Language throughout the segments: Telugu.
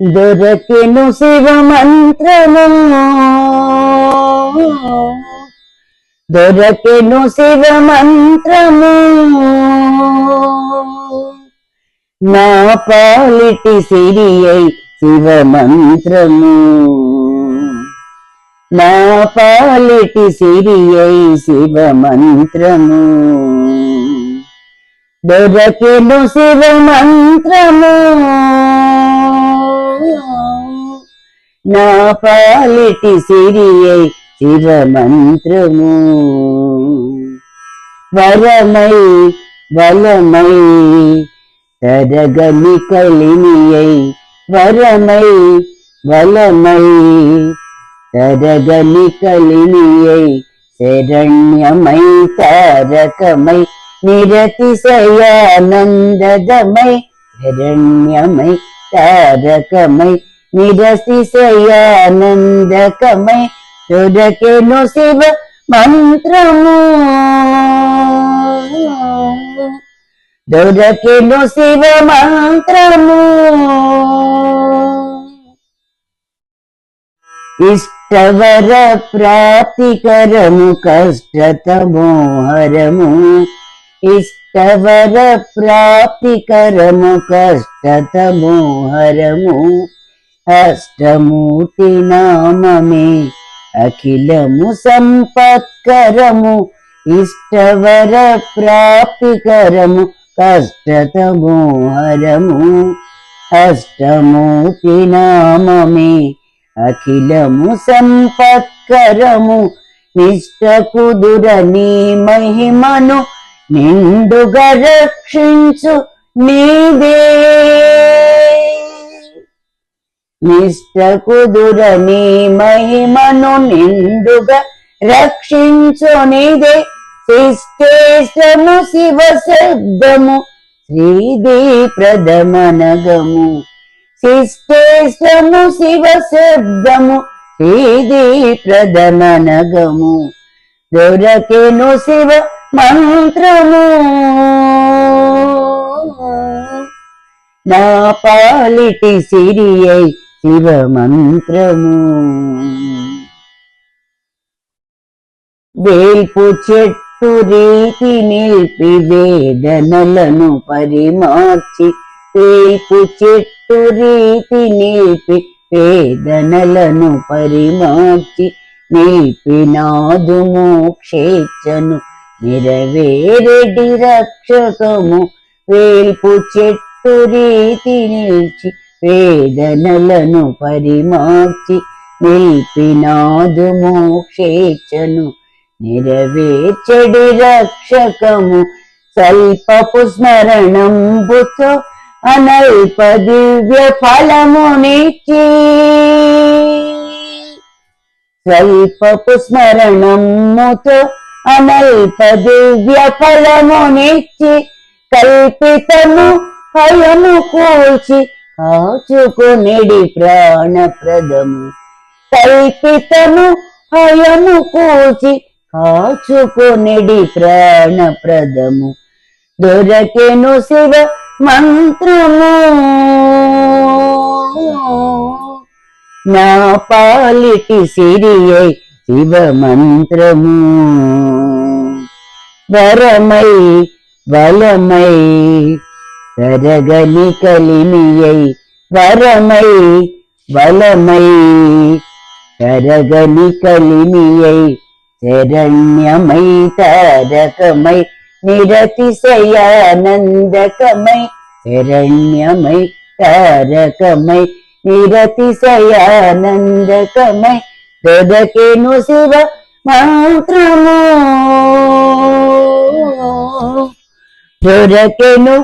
దొరకెను శివ మంత్రము దొరకెను శివ మంత్రము నా పాలిటి సిరి అయి శివ మంత్రము నా పాలిటి సిరి అయి శివ మంత్రము దొరకెను శివ మంత్రము నా పాలిటి సిరియై అయి శివ మంత్రము వరమై బలమై తరగని కలిమియై. వరమై బలమై తరగని కలిమియై. శరణ్యమై తారకమై నిరతిశయానందమై శరణ్యమై తారకమై నిరతిశయానందకమై దొరకెను శివ మంత్రము. దొరకెను శివ మంత్రము. ఇష్టవర ప్రాప్తికరము కష్టతమోహరము ఇష్టవర ప్రాప్తికరము కష్టతమోహరము అష్టమూర్తి నామమే అఖిలము సంపత్కరము ఇష్టవర ప్రాప్తికరము కష్టతమోహరము అష్టమూర్తి నామమే అఖిలము సంపత్కరము నిష్టకు కుదురని మహిమను నిండుగా రక్షించు నీదే నిష్టకు దురని మహిమను నిండుగా రక్షించునిదే శిష్టేశము శివ శబ్దము శ్రీదే ప్రథమనగము. శిష్టేశము శివ శబ్దము శ్రీదే ప్రథమనగము. దొరకెను శివ మంత్రము. నా పాలిటి సిరియై శివ మంత్రము వేల్పు చెట్టు రీతి నిలిపి వేదనలను పరిమార్చి వేల్పు చెట్టు రీతి నిలిపి వేదనలను పరిమార్చి నిలిపినాదు మోక్షేచ్చను నెరవేరెడి రక్షకము. వేల్పు చెట్టు రీతి నిలిచి వేదనలను పరిమార్చి నిలిపినాదు మోక్షేచ్చను నెరవేర్చడి రక్షకము స్వల్పపు స్మరణంబుతో అనల్ప దివ్య ఫలమునిచ్చి స్వల్పపు స్మరణముతో అనల్ప దివ్య ఫలమునిచ్చి కల్పితము ఫలము కూల్చి కాచుకొనిడి ప్రాణప్రదము. కల్పితము భయము కూచి కాచుకొనిడి ప్రాణప్రదము. దొరకెను శివ మంత్రము. నా పాలిటి సిరియై శివ మంత్రము. వరమై బలమై తరగని కలిమియై వరమై బలమై తరగని కలిమియై శరణ్యమై తారకమై నిరతిశయానందకమై శరణ్యమై తారకమై నిరతిశయానందకమై దొరకెను శివ మంత్రము. దొరకెను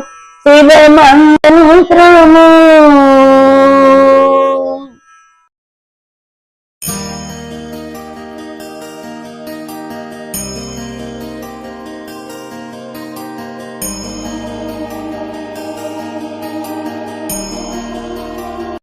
శివ మంత్రము